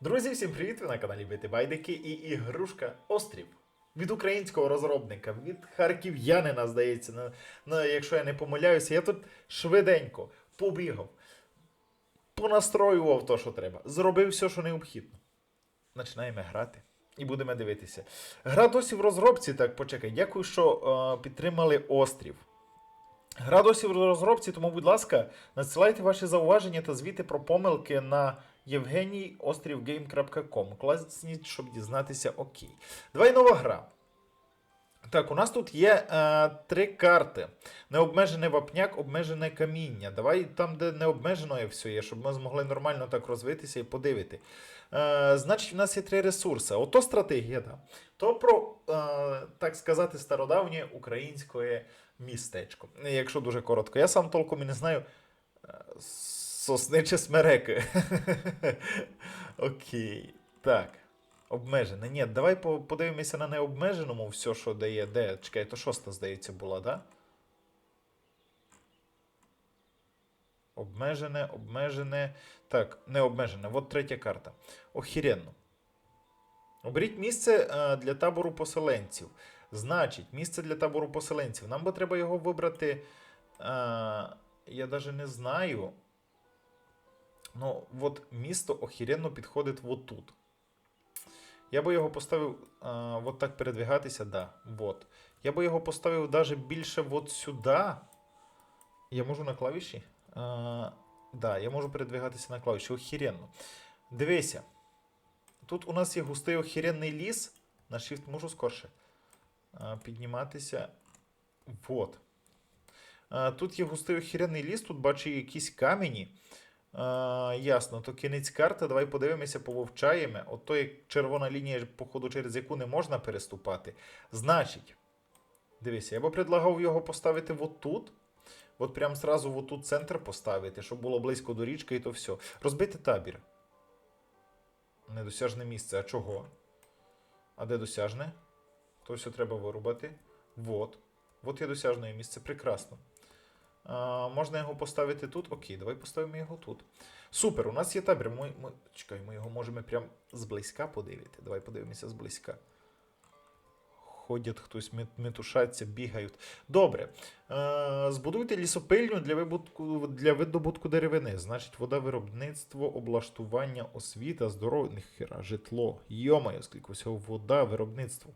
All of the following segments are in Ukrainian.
Друзі, всім привіт! Ви на каналі Бити Байдики і ігрушка Острів. Від українського розробника, від харків'янина, здається. Ну, ну, якщо я не помиляюся, я тут швиденько побігав, понастроював то, що треба. Зробив все, що необхідно. Починаємо грати. І будемо дивитися. Гра досі в розробці, так почекай. Дякую, що е, підтримали острів. Гра досі в розробці, тому, будь ласка, надсилайте ваші зауваження та звіти про помилки на Євгеній острівгейм.ком. Класніть, щоб дізнатися окей. Давай нова гра. Так, у нас тут є е, три карти: необмежений вапняк, обмежене каміння. Давай там, де необмежено є все є, щоб ми змогли нормально так розвитися і подивити. Е, значить, в нас є три ресурси. Ото стратегія, да. то про, е, так сказати, стародавнє українське містечко. Якщо дуже коротко. Я сам толком і не знаю. Сосни чи смереки. Окей. Так. Обмежене. Ні, давай подивимося на необмеженому все, що дає. Де? Чекай, то шоста, здається, була, да? Обмежене, обмежене. Так, не обмежене. От третя карта. Охіренно. Оберіть місце е, для табору поселенців. Значить, місце для табору поселенців. Нам би треба його вибрати. Е, я навіть не знаю. Ну, от місто охіренно підходить вот тут. Я би його поставив а, от так передвигатися, да. Вот. Я би його поставив даже більше от сюди. Я можу на клавіші? А, да, я можу передвигатися на клавіші. Охіренно. Дивися. Тут у нас є густий охіренний ліс. На Shift можу скорше. А, підніматися. Вот. А, тут є густий охіренний ліс, тут бачу якісь камені. Ясно, то кінець карти. Давай подивимося, пововчаємо. Ото як червона лінія, походу, через яку не можна переступати. Значить, дивися, я би предлагав його поставити от тут. От прям зразу отут центр поставити, щоб було близько до річки і то все. Розбити табір. Недосяжне місце. А чого? А де досяжне? То все треба вирубати. Вот. От є досяжне місце. Прекрасно. Можна його поставити тут. Окей, давай поставимо його тут. Супер, у нас є табір. Ми, ми, чекай, ми його можемо прям зблизька подивити. Давай подивимося зблизька. Ходять хтось, мет- метушаться, бігають. Добре. Збудуйте лісопильню для, вибутку, для видобутку деревини. Значить, вода, виробництво, облаштування, освіта, здоров'я, хера, житло. Йомаю, скільки всього вода, виробництво.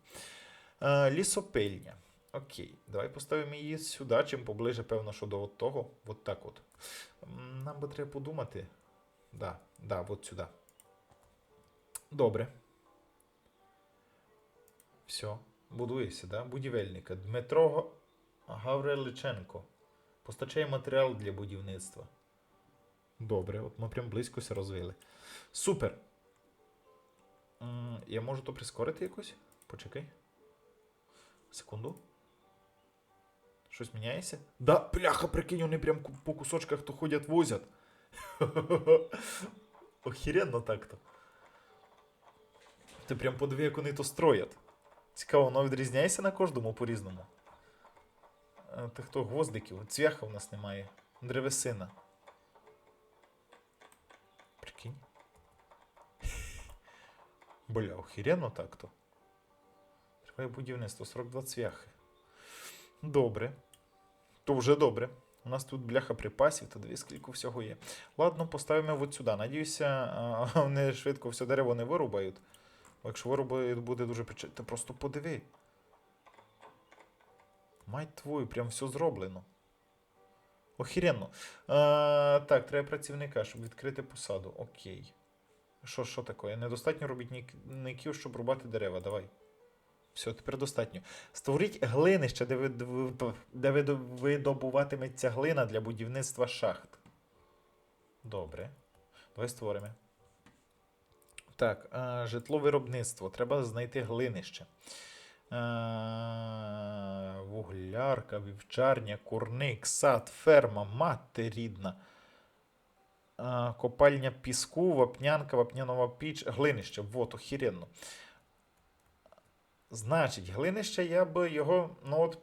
Лісопильня. Окей, давай поставимо її сюди, чим поближе, певно, що до от того. От так от. Нам би треба подумати. Да, да, от сюди. Добре. Все. Будується, да? Будівельника. Дмитро Гавриличенко. Постачає матеріал для будівництва. Добре, от ми прям близькося розвили. Супер. Я можу то прискорити якось? Почекай. Секунду. Щось міняється? Да, пляха, прикинь, вони прям по кусочках то ходять возять. Охеренно так-то. Ти прям подиви, як вони то строять. Цікаво, воно відрізняється на кожному по-різному. Е, Та хто гвоздиків? Цвяха в нас немає. Древесина. Прикинь. Бля, охеренно так-то. Триває будівництво 42 цвяхи. Добре. То вже добре. У нас тут бляха припасів, та дві скільки всього є. Ладно, поставимо от сюди. Надіюся, вони швидко все дерево не вирубають. Бо якщо вирубають, буде дуже пече. Ти просто подиви. Мать твою, прям все зроблено. Охеренно. А, так, треба працівника, щоб відкрити посаду. Окей. Що, що таке? Недостатньо робітників, щоб рубати дерева. Давай. Все, тепер достатньо. Створіть глинище, де, де видобуватиметься глина для будівництва шахт. Добре. Давай створимо. Так, житло виробництво. Треба знайти глинище. Вуглярка, вівчарня, курник, сад, ферма, мати рідна. Копальня піску, вапнянка, вапнянова піч, глинище. Вот, охеренно. Значить, глинище я би його. Ну от.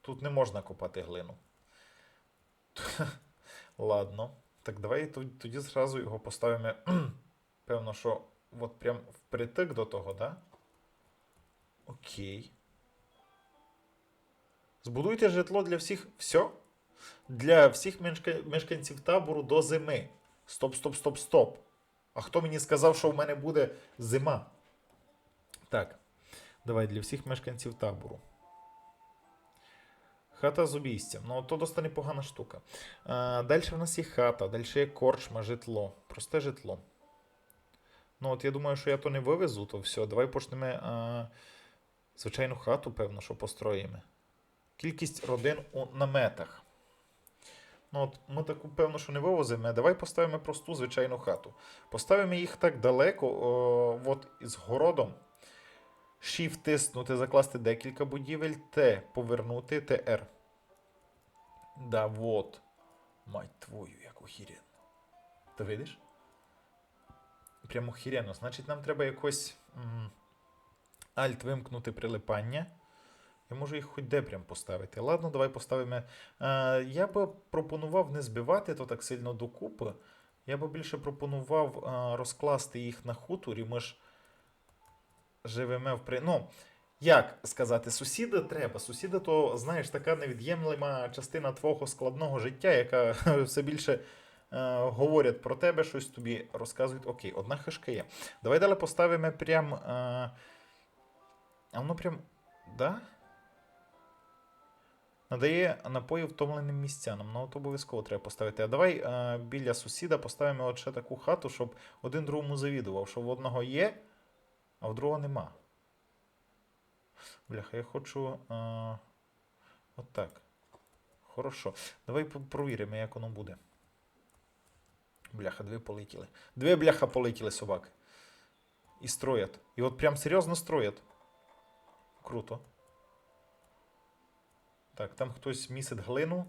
Тут не можна копати глину. Ладно. Так, давай тоді зразу його поставимо Певно, що от прям впритик до того, да? Окей. Збудуйте житло для всіх. Все? Для всіх мешка- мешканців табору до зими. Стоп, стоп, стоп, стоп. А хто мені сказав, що в мене буде зима? Так. Давай для всіх мешканців табору. Хата з обійстям. Ну, то досить непогана штука. А, далі в нас є хата, далі є корчма, житло. Просте житло. Ну, от я думаю, що я то не вивезу, то все. Давай почнемо звичайну хату, певно, що построїмо. Кількість родин у наметах. Ну, от ми таку, певно, що не вивозимо. Давай поставимо просту звичайну хату. Поставимо їх так далеко, о, от із городом. Shift тиснути, закласти декілька будівель, Т повернути, ТР. Да, вот. Мать твою, як охіренно. Ти видиш? Прям охіренно. Значить, нам треба якось Alt вимкнути прилипання. Я можу їх хоч де прям поставити. Ладно, давай поставимо. Е, я би пропонував не збивати то так сильно докупи. Я би більше пропонував е, розкласти їх на хуторі. Ми ж живемо в при. Ну, як сказати, сусіда треба. Сусіда то, знаєш, така невід'ємлема частина твого складного життя, яка все більше е, говорять про тебе, щось тобі розказують. Окей, одна хишка є. Давай далі поставимо прям. Е, а воно прям. Да? Надає напої втомленим містянам. Ну, от обов'язково треба поставити. А давай е, біля сусіда поставимо от ще таку хату, щоб один другому завідував, що в одного є, а в другого нема. Бляха, я хочу. Е, от так. Хорошо. Давай провіримо, як воно буде. Бляха, дві полетіли. Дві бляха полетіли собаки. І строять. І от прям серйозно строять. Круто. Так, там хтось місить глину,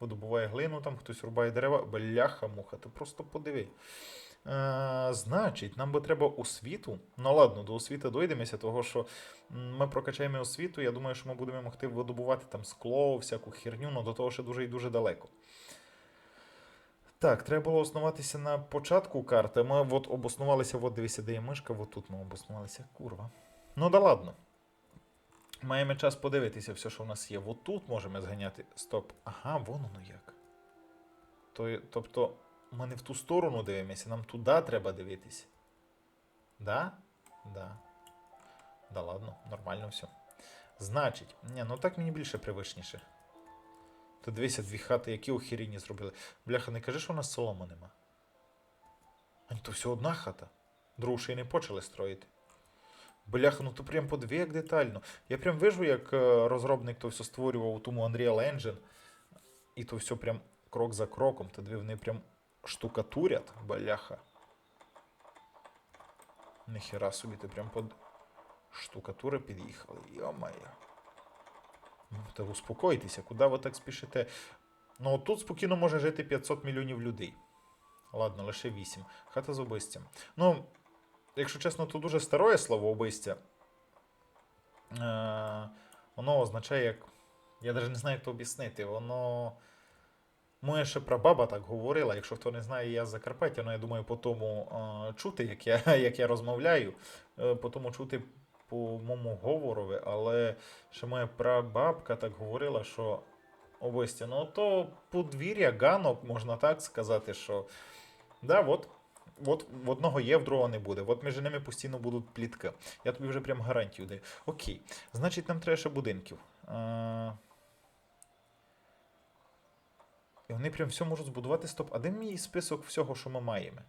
видобуває глину, там хтось рубає дерева. Бляха, муха, ти просто подиви. Е, значить, нам би треба освіту. Ну ладно, до освіти дойдемося, того що ми прокачаємо освіту. Я думаю, що ми будемо могти видобувати там скло, всяку херню, але до того ще дуже і дуже далеко. Так, треба було основатися на початку карти. Ми от обоснувалися, от дивися, де є мишка, от тут ми обоснувалися. Курва. Ну да ладно. Маємо час подивитися все, що в нас є. От тут можемо зганяти. Стоп. Ага, вон воно як. То, тобто, ми не в ту сторону дивимося, нам туди треба дивитися. Да? Да. Да ладно, нормально все. Значить, ні, ну так мені більше привичніше. Ти дивися, дві хати, які охерінні зробили. Бляха, не кажи, що у нас соломи нема. А то все одна хата. Другу ще й не почали строїти. Бляха, ну то прям подиви як детально. Я прям вижу, як е, розробник то все створював у тому Unreal Engine. І то все прям крок за кроком. Та диви, вони прям штукатурять, бляха. Ніхера собі, ти прям под штукатури під'їхали. Йо-моє. Ну, Та успокойтеся, куди ви так спішите? Ну, тут спокійно може жити 500 мільйонів людей. Ладно, лише 8. Хата з обистям. Ну, якщо чесно, то дуже старе слово обистя. Е, воно означає як. Я навіть не знаю, як то об'яснити. Воно. Моя ще прабаба так говорила. Якщо хто не знає, я з Закарпаття, ну я думаю, по тому е, чути, як я, як я розмовляю, е, по тому чути по моєму говорові, але ще моя прабабка так говорила, що обистя, ну то подвір'я, ганок, можна так сказати, що да, от, от в одного є, в другого не буде. От між ними постійно будуть плітки. Я тобі вже прям гарантію даю. Окей, значить, нам треба ще будинків. Е, і вони прям все можуть збудувати. Стоп. А де мій список всього, що ми маємо?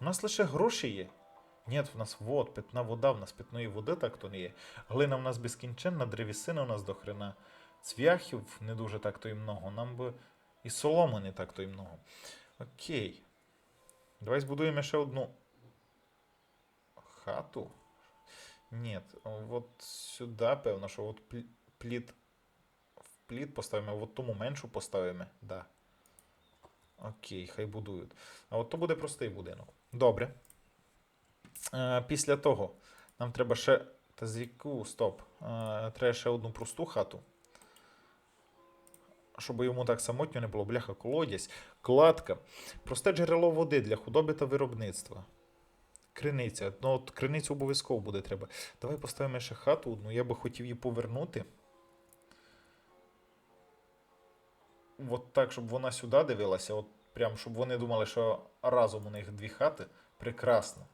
У нас лише гроші є. Ні, в нас вод, питна вода, в нас питної води так то не є. Глина в нас безкінченна, древісина у нас до хрена. Цвяхів не дуже так то і много. Нам би і соломи не так то і много. Окей. Давай збудуємо ще одну хату. Ні, от сюди, певно, що от плі- плід плід поставимо, от тому меншу поставимо. Да. Окей, хай будують. А от то буде простий будинок. Добре. Е, після того нам треба ще. Та з яку? Стоп. Е, треба ще одну просту хату. щоб йому так самотньо не було. Бляха, колодязь, кладка, просте джерело води для худоби та виробництва. Криниця. Ну, от криницю обов'язково буде треба. Давай поставимо ще хату одну. Я би хотів її повернути. От так, щоб вона сюди дивилася. От прям, щоб вони думали, що разом у них дві хати. Прекрасно.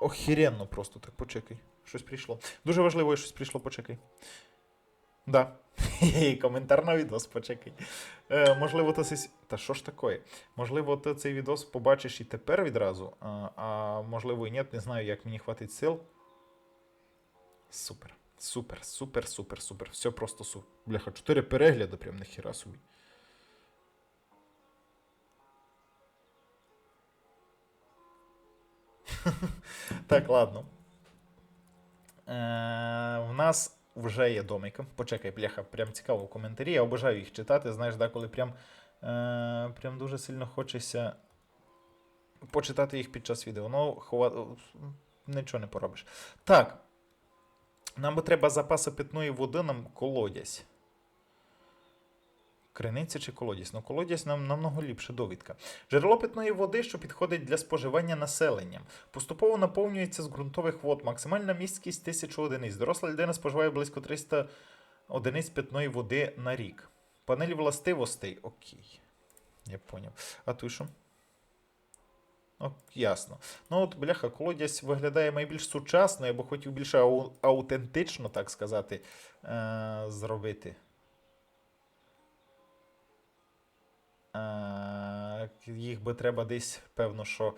Охеренно просто так, почекай. Щось прийшло. Дуже важливо, щось прийшло, почекай. Да. Коментар на відос, почекай. Е, можливо, ти сись... Та що ж таке? Можливо, ти цей відос побачиш і тепер відразу, а, а можливо і ні, не знаю, як мені хватить сил. Супер. Супер, супер, супер, супер. Все просто супер. Бляха, 4 перегляди, прям нахіра собі. Так, ладно. Е, в нас вже є домики. Почекай, бляха, прям цікаво в коментарі. Я обожаю їх читати. Знаєш, деколи прям, е, прям дуже сильно хочеться почитати їх під час відео. Ну, хова... нічого не поробиш. Так. Нам би треба запаси питної води, нам колодязь. Криниця чи колодязь? Ну, колодязь нам намного ліпше довідка. Джерело питної води, що підходить для споживання населенням. Поступово наповнюється з ґрунтових вод. Максимальна місткість 1000 одиниць. Доросла людина споживає близько 300 одиниць питної води на рік. Панелі властивостей. Окей. Я поняв. А тут що? О, ясно. Ну от, бляха, колодязь виглядає найбільш сучасно, я би хотів більше ау- аутентично, так сказати, е- зробити. Е- їх би треба десь, певно, що.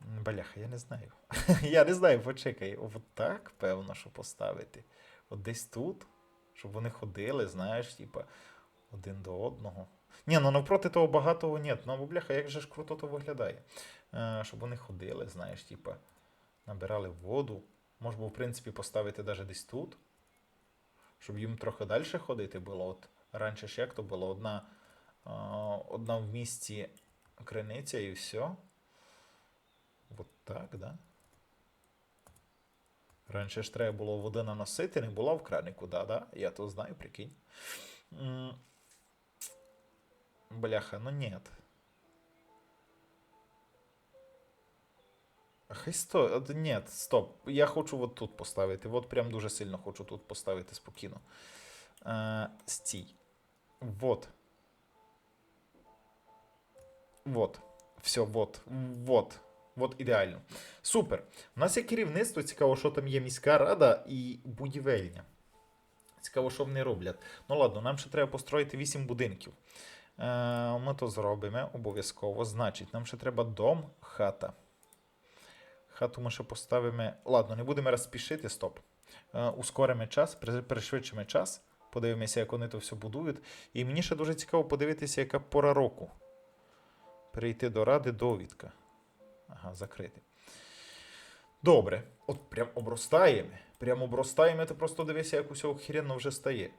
Бляха, я не знаю. я не знаю, почекай. От так, певно, що поставити. От десь тут, щоб вони ходили, знаєш, типа, один до одного. Ні, ну навпроти того багатого ні. Ну, бляха, як же ж круто то виглядає. Е, щоб вони ходили, знаєш, типа, набирали воду. Можна в принципі, поставити навіть десь тут. Щоб їм трохи далі ходити було. От раніше ж як то було? Одна, е, одна в місті криниця і все. От так, да? Раніше ж треба було води наносити, не було в кранику, да, да? Я то знаю, прикинь. Бляха, ну нет. Хай сто... от Ні, стоп. Я хочу от тут поставити. От прям дуже сильно хочу тут поставити спокійно. Е, стій. Вот. Вот. Все, вот. Вот. От ідеально. Супер. У нас є керівництво, цікаво, що там є міська рада і будівельня. Цікаво, що вони роблять. Ну ладно, нам ще треба построїти 8 будинків. Е, ми то зробимо обов'язково. Значить, нам ще треба дом, хата. Хату ми ще поставимо. Ладно, не будемо розпішити, стоп. Е, ускоримо час, пришвидшимо час. Подивимося, як вони то все будують. І мені ще дуже цікаво подивитися, яка пора року. Перейти до ради, довідка. Ага, закрити. Добре. От прям обростаємо. Прям обростаємо, ти просто дивися, як усе охеренно вже стає.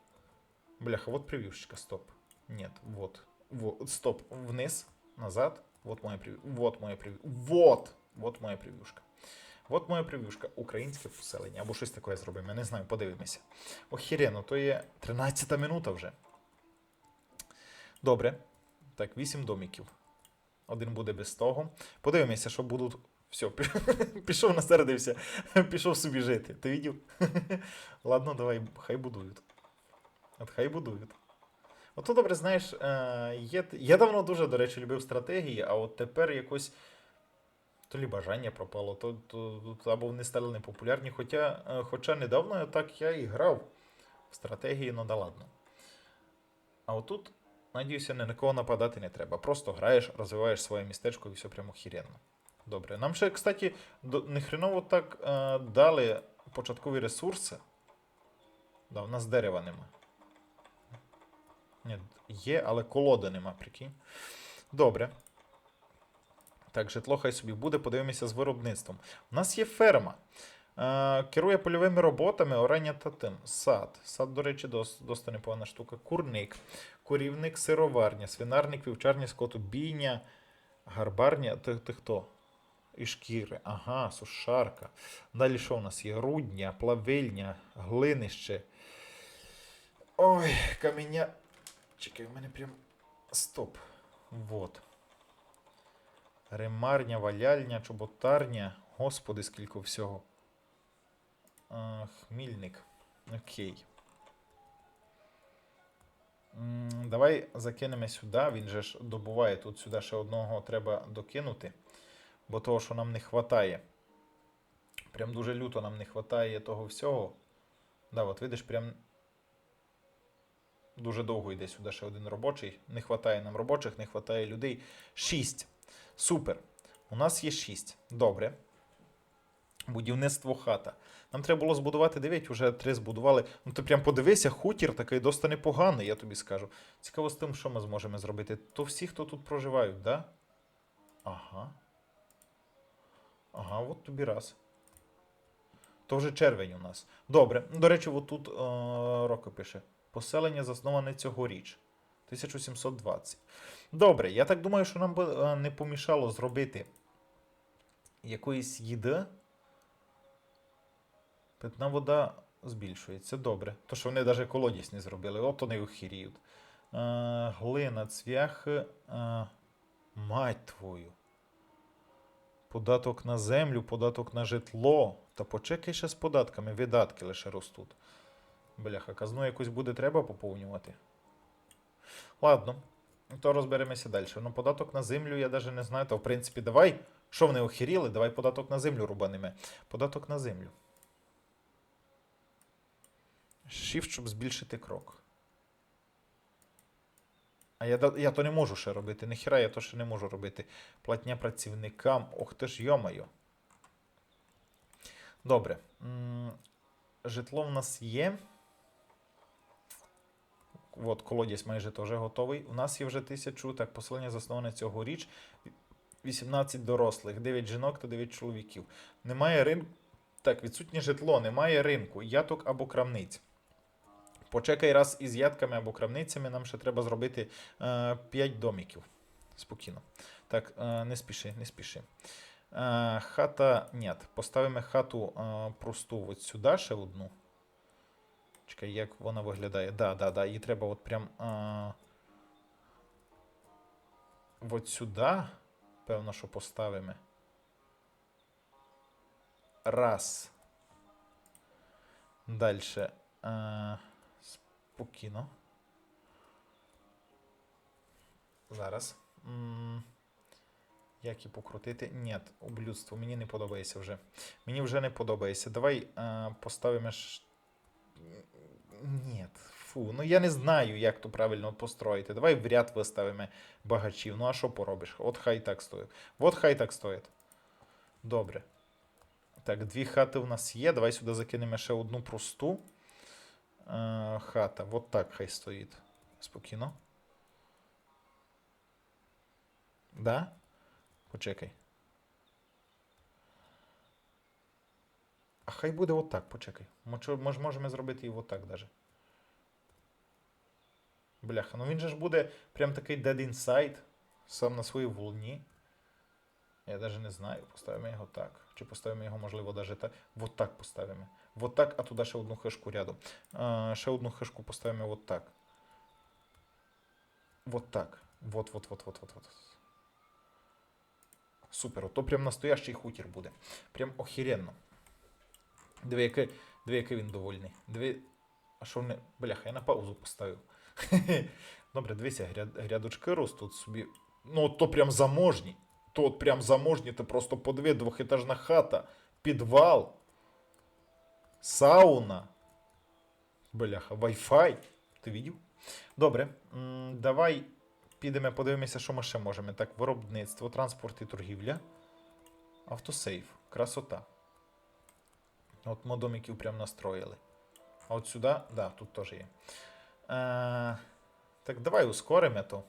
Бляха, вот превьюшечка, стоп. Нет, вот. Вот, стоп. Вниз, назад. Вот моя превью. Вот моя превью. Вот! Вот моя прев'юшка. Вот моя прев'юшка. Українське поселення. Або щось таке зробимо. Я не знаю, подивимося. Охеренно, то є 13 минута вже. Добре. Так, 8 домиків. Один буде без того. Подивимося, що будуть. Все, пішов насередився, пішов собі жити. Ти видів? Ладно, давай, хай будують. От хай будують. Ото добре, знаєш, е, є, я давно дуже, до речі, любив стратегії, а от тепер якось то лі бажання пропало, то, то, то або вони стали непопулярні. Хоча, е, хоча недавно так я і грав в стратегії, ну да ладно. А отут, надіюся, ні на кого нападати не треба. Просто граєш, розвиваєш своє містечко і все прямо хіренно. Добре. Нам ще, кстати, до, не хреново так е, дали початкові ресурси. Да, у нас дерева нема. Ні, є, але колоди нема, прикинь. Добре. Так, житло хай собі буде, подивимося з виробництвом. У нас є ферма. Е, керує польовими роботами, орання та тим. Сад. Сад, до речі, дос, досить непогана штука. Курник, курівник, сироварня, свинарник, вівчарня, скотобійня, гарбарня. Ти, ти хто? І шкіри. Ага, сушарка. Далі що у нас є? Рудня, плавильня, глинище. Ой, каменя. Чекай, у мене прям. Стоп. Вот. Ремарня, валяльня, чоботарня. Господи, скільки всього. А, хмільник. Окей. М, Давай закинемо сюди. Він же ж добуває тут сюди ще одного треба докинути. Бо того, що нам не вистачає. Прям дуже люто нам не вистачає того всього. Да, от видиш, прям дуже довго йде сюди ще один робочий. Не вистачає нам робочих, не вистачає людей. Шість. Супер. У нас є шість. Добре. Будівництво хата. Нам треба було збудувати 9, вже 3 збудували. Ну ти прям подивися, хутір такий досить непоганий, я тобі скажу. Цікаво з тим, що ми зможемо зробити. То всі, хто тут проживають, да? Ага. Ага, от тобі раз. То вже червень у нас. Добре. До речі, отут е, роки пише. Поселення засноване цьогоріч. 1720. Добре, я так думаю, що нам би е, не помішало зробити якоїсь їди. Питна вода збільшується. Добре. То, що вони навіть колодязь не зробили, от вони охіріють. Е, глина, цвяхи. Е, мать твою. Податок на землю, податок на житло. Та почекай ще з податками, видатки лише ростуть. Бляха, казну якусь буде треба поповнювати. Ладно, то розберемося далі. Ну, податок на землю я навіть не знаю. То, в принципі, давай. Що вони охеріли? Давай податок на землю рубанеме. Податок на землю. Shift, щоб збільшити крок. А я, я то не можу ще робити. Ніхіра я то ще не можу робити. Платня працівникам. Ох ти ж йомайо. Добре. Житло в нас є. От, колодязь майже теж готовий. У нас є вже тисячу. Так, поселення засноване цьогоріч. 18 дорослих, 9 жінок та 9 чоловіків. Немає ринку. Так, відсутнє житло, немає ринку, яток або крамниць. Почекай раз із ятками або крамницями, нам ще треба зробити е, 5 домиків. Спокійно. Так, е, не спіши, не спіши. Е, хата. Ні, поставимо хату е, просту от сюди ще одну. Чекай, як вона виглядає. Да, да, да. Її треба от прям. Е, от сюди. Певно, що поставимо. Раз. Дальше. Е, спокійно. Зараз. Як і покрутити? Ні, облюдство. Мені не подобається вже. Мені вже не подобається. Давай е, поставимо. Ні, фу, ну я не знаю, як то правильно построїти. Давай в ряд виставимо багачів. Ну а що поробиш? От хай так стоїть. От хай так стоїть. Добре. Так, дві хати у нас є. Давай сюди закинемо ще одну просту е, хата. От так хай стоїть. Спокійно. Да? Почекай. А хай буде отак, почекай. Може, мож, можемо зробити і отак даже. Бляха, ну він же ж буде прям такий dead inside, сам на своїй волні. Я навіть не знаю, поставимо його так. Чи поставимо його, можливо, навіть так. Вот так поставимо. Вот так, а туди ще одну хешку рядом. А, ще одну хешку поставимо вот так. Вот так. Вот, вот, вот, вот, вот, вот. Супер, ото прям настоящий хутір буде. Прям охеренно. Диви, який, диви, який він довольний. Диви. А що не. Бляха, я на паузу поставив. Добре, дивися, гряд, грядочки ростуть собі. Ну, от то прям заможні. То от прям заможні, ти просто подиви, двохетажна хата, підвал, сауна. Бляха, Wi-Fi. Ти видів? Добре. Давай підемо, подивимося, що ми ще можемо. Так, виробництво, транспорт і торгівля. Автосейв. Красота. От ми домиків прям настроїли. А от сюди, да, тут теж є. Е, так, давай ускоримо то.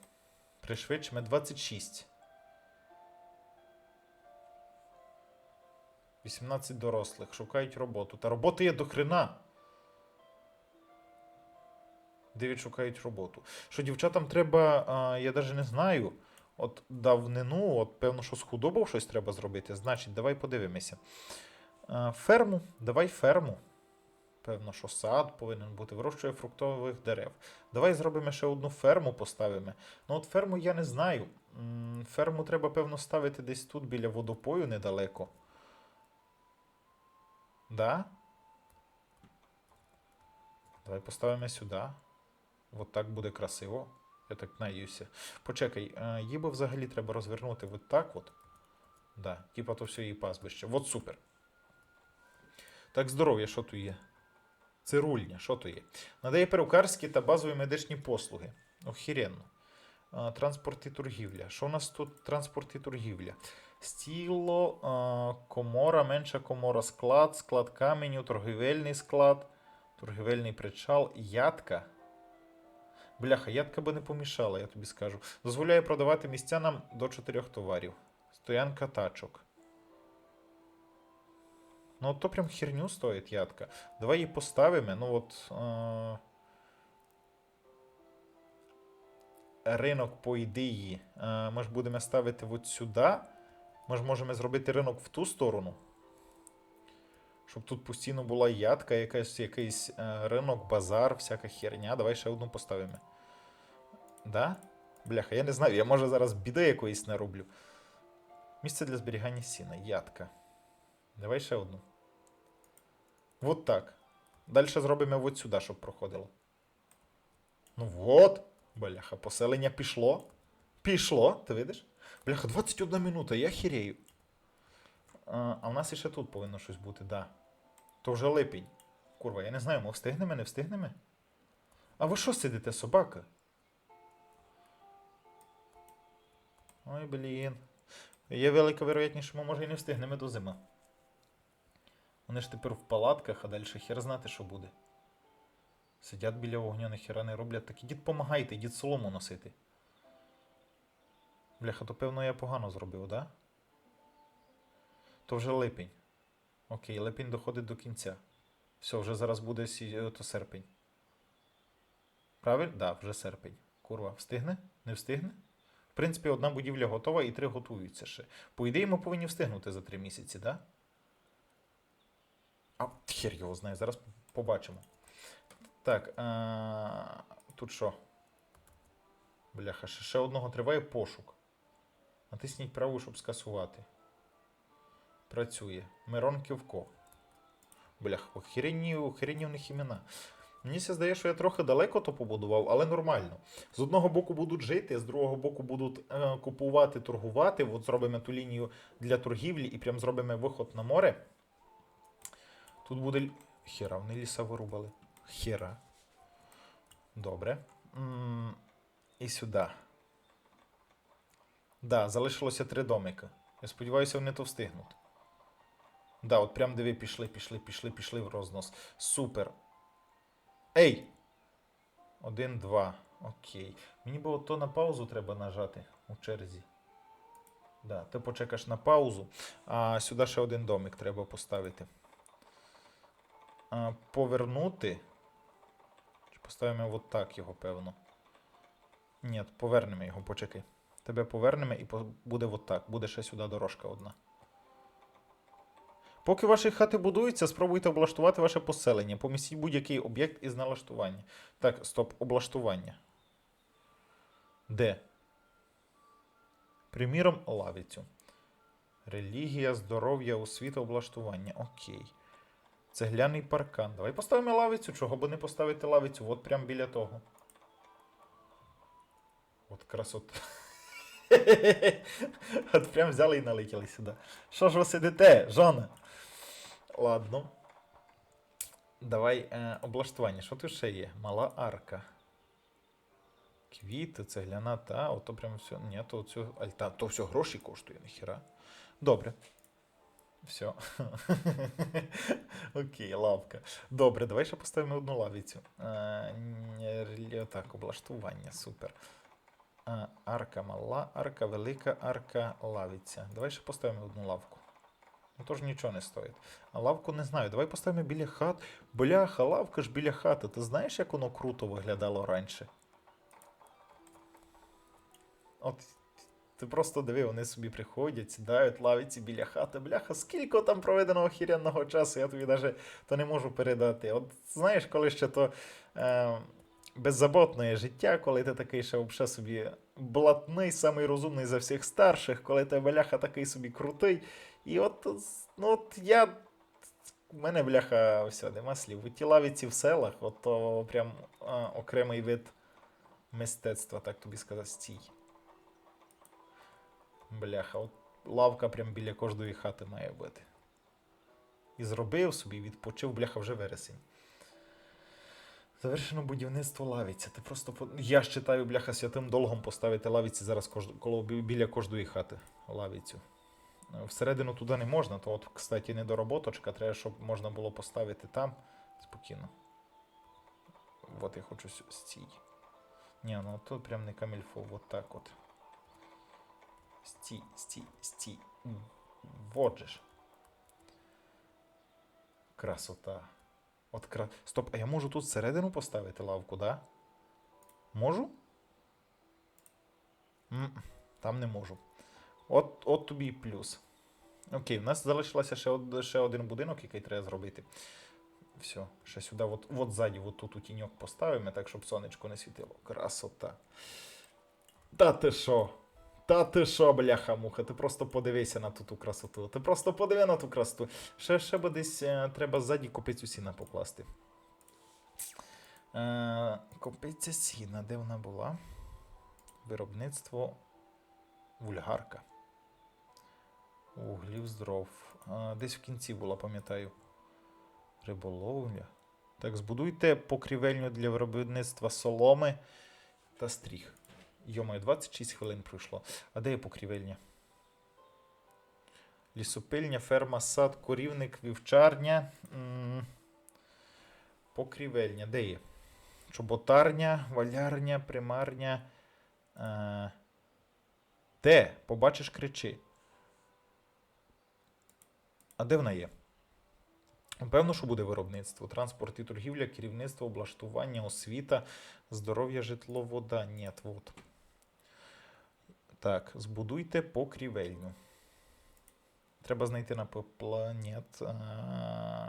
Пришвидшимо 26. 18 дорослих. Шукають роботу. Та роботи є до хрена. 9 шукають роботу. Що дівчатам треба, а, я навіть не знаю. От давнину, от певно, що з худобою щось треба зробити. Значить, давай подивимося. Ферму, давай ферму. певно, що сад повинен бути, вирощує фруктових дерев. Давай зробимо ще одну ферму, поставимо. Ну, от ферму я не знаю. Ферму треба, певно, ставити десь тут біля водопою недалеко. Да? Давай поставимо сюди. От так буде красиво. Я так надіюся. Почекай, її би взагалі треба розвернути от так от. Да, типа то все її пастбище. От супер. Так, здоров'я, що тут є? Цирульня, що то є? Надає перукарські та базові медичні послуги. Охеренно. А, Транспорт і торгівля. Що у нас тут транспорт і торгівля? Стіло, комора, менша комора, склад, склад каменю, торгівельний склад, торгівельний причал, ядка. Бляха, ядка би не помішала, я тобі скажу. Дозволяє продавати містянам до чотирьох товарів. Стоянка тачок. Ну, то прям херню стоїть ядка. Давай її поставимо. Ну от. Е- ринок, по ідеї, е- ми ж будемо ставити от сюди. Ми ж можемо зробити ринок в ту сторону. Щоб тут постійно була ядка, якась, якийсь е- ринок, базар, всяка херня. Давай ще одну поставимо. Да? Бляха, я не знаю, я може зараз біди якоїсь нароблю. Місце для зберігання сіна, ядка. Давай ще одну. Вот так. Далі зробимо от сюди, щоб проходило. Ну от. Бляха, поселення пішло. Пішло, ти видиш? Бляха, 21 минута, я хірею. А, а в нас іще тут повинно щось бути, да. То вже липень. Курва, я не знаю, ми встигнемо, не встигнемо? А ви що сидите, собака? Ой, блін. Є велика вероятність, що ми може і не встигнемо до зими. Вони ж тепер в палатках, а далі хер знати, що буде. Сидять біля вогню, ніхера не роблять. Так ідіть помагайте, ідіть солому носити. Бляха, то певно я погано зробив, да? То вже липень. Окей, липень доходить до кінця. Все, вже зараз буде сі... е, то серпень. Правильно? Да, вже серпень. Курва, встигне? Не встигне? В принципі, одна будівля готова і три готуються ще. По ідеї, ми повинні встигнути за три місяці, да? А, хер його знає, зараз побачимо. Так, а... тут що? Бляха, ще, одного триває пошук. Натисніть праву, щоб скасувати. Працює. Мирон Ківко. Бляха, охерені, охерені у них імена. Мені се здає, що я трохи далеко то побудував, але нормально. З одного боку будуть жити, з другого боку будуть е, купувати, торгувати. От зробимо ту лінію для торгівлі і прям зробимо виход на море. Тут буде. Хера, вони ліса вирубали. Хера. Добре. і сюди. Да, залишилося три домика. Я сподіваюся, вони то встигнуть. Да, от прям диви, пішли, пішли, пішли, пішли в рознос. Супер. Ей! Один, два. Окей. Мені було то на паузу треба нажати у черзі. Да, ти почекаш на паузу. А сюди ще один домик треба поставити. Повернути. Чи поставимо от так його, певно. Ні, повернемо його, почекай. Тебе повернемо і буде от так. Буде ще сюди дорожка одна. Поки ваші хати будуються, спробуйте облаштувати ваше поселення. Помістіть будь-який об'єкт із налаштування. Так, стоп, облаштування. Де? Приміром, лавицю. Релігія, здоров'я, освіта, облаштування. Окей. Цегляний паркан. Давай поставимо лавицю, чого би не поставити лавицю? От прямо біля того. От красота. От прям взяли і налетіли сюди. Що ж ви сидите, Жона? Ладно. Давай е, облаштування. Що тут ще є? Мала арка. Квіти, цегляна, та, ото прям все. Ні, то, це, альта, то все гроші коштує, ніхіра. Добре. Все. Окей, лавка. Добре, давай ще поставимо одну лавицю. Е, так, облаштування, супер. А, арка мала, арка велика, арка лавиця. Давай ще поставимо одну лавку. Ну тож нічого не стоїть. А лавку не знаю. Давай поставимо біля хат. Бляха, лавка ж біля хати. Ти знаєш, як воно круто виглядало раніше? От Ти просто диви, вони собі приходять, сідають, лавиці біля хати. Бляха, скільки там проведено охіренного часу, я тобі навіть то не можу передати. От знаєш, коли ще то е, беззаботне життя, коли ти такий ще взагалі собі блатний, самий розумний за всіх старших, коли ти бляха такий собі крутий. І от, ну, от я. У мене бляха, все, нема слів. У ті лавиці в селах, от то прям а, окремий вид мистецтва, так тобі сказати, стій. Бляха, от лавка прям біля кожної хати має бути. І зробив собі, відпочив, бляха, вже вересень. Завершено будівництво лавіця. Ти просто я ж бляха, святим долгом поставити лавіці зараз біля кожної хати лавіцю. Всередину туди не можна, то от, кстати, недороботочка, треба, щоб можна було поставити там спокійно. От я хочу с- стій. Ні, ну тут прям не камільфо, от так от. Стій, стій, стій. М, же ж. Красота. От кра... Стоп, а я можу тут всередину поставити лавку, да? Можу? м там не можу. От, от тобі плюс. Окей, в нас залишилося ще, од, ще один будинок, який треба зробити. Все, ще сюди, от, от ззаді, от тут у тіньок поставимо, так, щоб сонечко не світило. Красота. Та ти що? Та ти що, бляха-муха, ти просто подивися на ту, ту красоту. Ти просто подиви на ту красоту. Ще, ще би десь е, треба ззаді копицю сіна покласти. Е, копиця сіна, де вона була? Виробництво вульгарка. Углів здров. А, десь в кінці була, пам'ятаю. Риболовля. Так, збудуйте покрівельню для виробництва соломи та стріх. Йомаю, 26 хвилин пройшло. А де є покрівельня? Лісопильня, ферма, сад, корівник, вівчарня. Покрівельня. Де є? Чоботарня, валярня, примарня. Е, де? Побачиш, кричи. А де вона є? Певно, що буде виробництво, транспорт і торгівля, керівництво, облаштування, освіта, здоров'я, житло, вода. Ні, вот. Так, збудуйте покрівельню. Треба знайти на планет.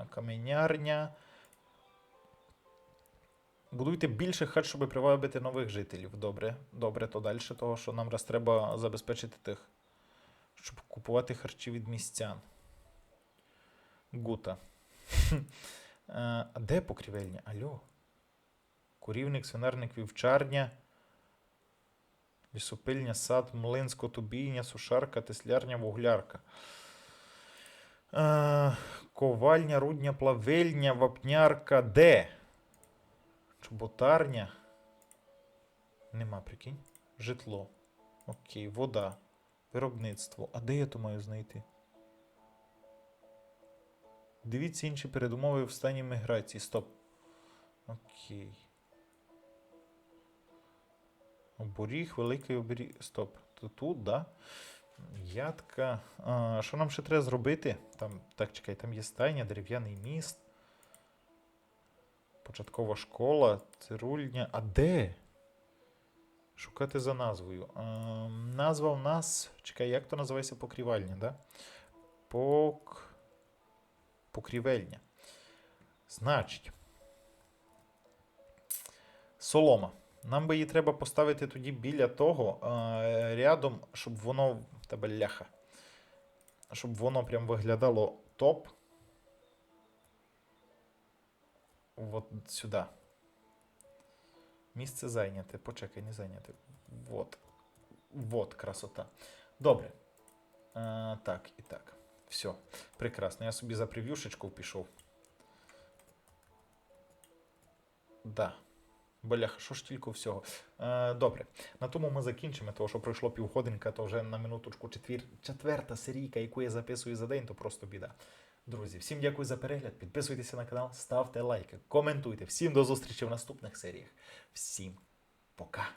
Каменярня. Будуйте більше хат, щоб привабити нових жителів. Добре, добре, то далі того, що нам раз треба забезпечити тих, щоб купувати харчі від містян. Гута. А де покрівельня? Алло. Курівник, свинарник, вівчарня. Лісопильня, сад, млин, скотобійня, сушарка, теслярня, вуглярка. Е, ковальня, рудня, плавильня, вапнярка. Де? Чоботарня. Нема, прикинь. Житло. Окей, вода. Виробництво. А де я то маю знайти? Дивіться інші передумови в стані міграції. Стоп. Окей. Оборіг, великий оберіг. Стоп. То тут, да? Ядка. А, що нам ще треба зробити? Там, так, чекай, там є стайня, дерев'яний міст. Початкова школа, цирульня. А де? Шукати за назвою. А, назва в нас. Чекай, як то називається покрівальня, да? Пок. Покрівельня. Значить. Солома. Нам би її треба поставити тоді біля того, е, рядом, щоб воно. Та бляха. Щоб воно прям виглядало топ. От сюди. Місце зайняте. Почекай, не зайняте. Вот. Вот красота. Добре. Е, так, і так. Все. Прекрасно. Я собі за прев'юшечку пішов. Да. Бляха, що ж тільки всього. Е, добре. На тому ми закінчимо, тому що пройшло півгодинка, то вже на минуточку четвір... четверта серійка, яку я записую за день, то просто біда. Друзі, всім дякую за перегляд. Підписуйтеся на канал, ставте лайки, коментуйте. Всім до зустрічі в наступних серіях. Всім пока.